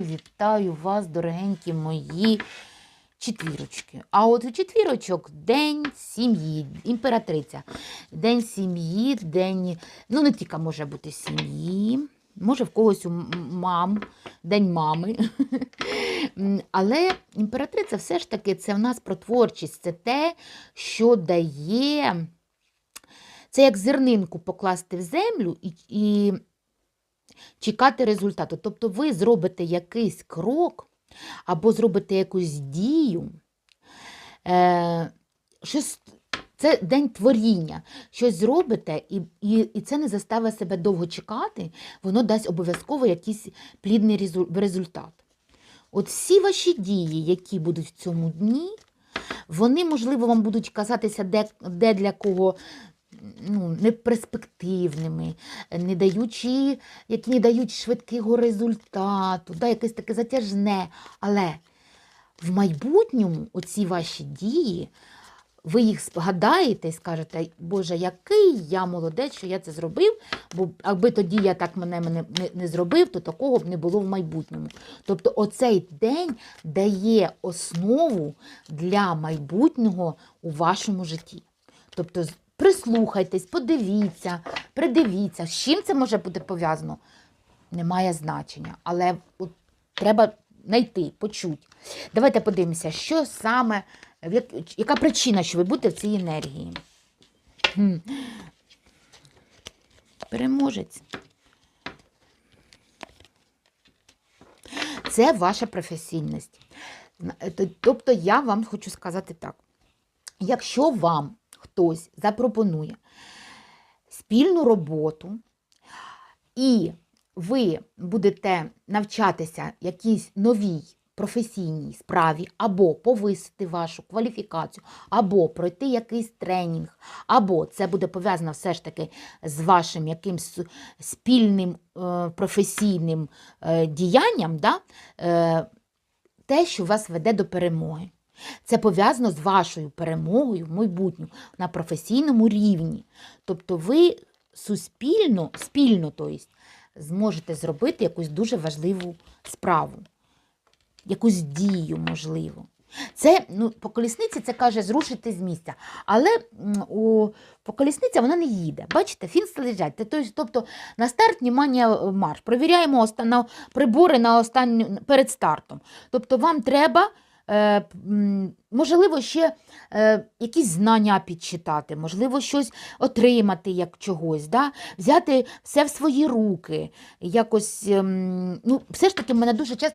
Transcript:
Вітаю вас, дорогенькі мої четвірочки. А от у четвірочок день сім'ї, імператриця. День сім'ї, день, ну не тільки може бути сім'ї, може в когось у мам, день мами. Але імператриця все ж таки це в нас про творчість, це те, що дає. Це як зернинку покласти в землю і, і чекати результату. Тобто ви зробите якийсь крок або зробите якусь дію. Е, щось, це день творіння. Щось зробите, і, і, і це не заставить себе довго чекати, воно дасть обов'язково якийсь плідний результат. От всі ваші дії, які будуть в цьому дні, вони, можливо, вам будуть казатися де, де для кого ну, неперспективними, не даючи, які не дають швидкого результату, да, якесь таке затяжне. Але в майбутньому оці ваші дії, ви їх згадаєте і скажете, Боже, який я молодець, що я це зробив, бо аби тоді я так мене, мене не, не зробив, то такого б не було в майбутньому. Тобто оцей день дає основу для майбутнього у вашому житті. Тобто прислухайтесь, подивіться, придивіться, з чим це може бути пов'язано, немає значення. Але от треба знайти, почути. Давайте подивимося, що саме, яка причина, що ви будете в цій енергії. Переможець. Це ваша професійність. Е, то- Тобто я вам хочу сказати так. Якщо вам хтось запропонує спільну роботу, і ви будете навчатися якійсь новій професійній справі, або повисити вашу кваліфікацію, або пройти якийсь тренінг, або це буде пов'язано все ж таки з вашим якимсь спільним е, професійним е, діянням, да? е, те, що вас веде до перемоги. Це пов'язано з вашою перемогою в майбутньому на професійному рівні. Тобто ви суспільно, спільно, тобто, зможете зробити якусь дуже важливу справу, якусь дію, можливо. Це ну, по колісниці це каже зрушити з місця. Але у, по колісниця вона не їде. Бачите, фінси лежать. Тобто- тобто на старт, внимання, е, марш. Провіряємо оста- на прибори на останню, перед стартом. Тобто вам треба, можливо, ще е, якісь знання підчитати, можливо, щось отримати як чогось, да? взяти все в свої руки. Якось, ем, ну, все ж таки, мене дуже часто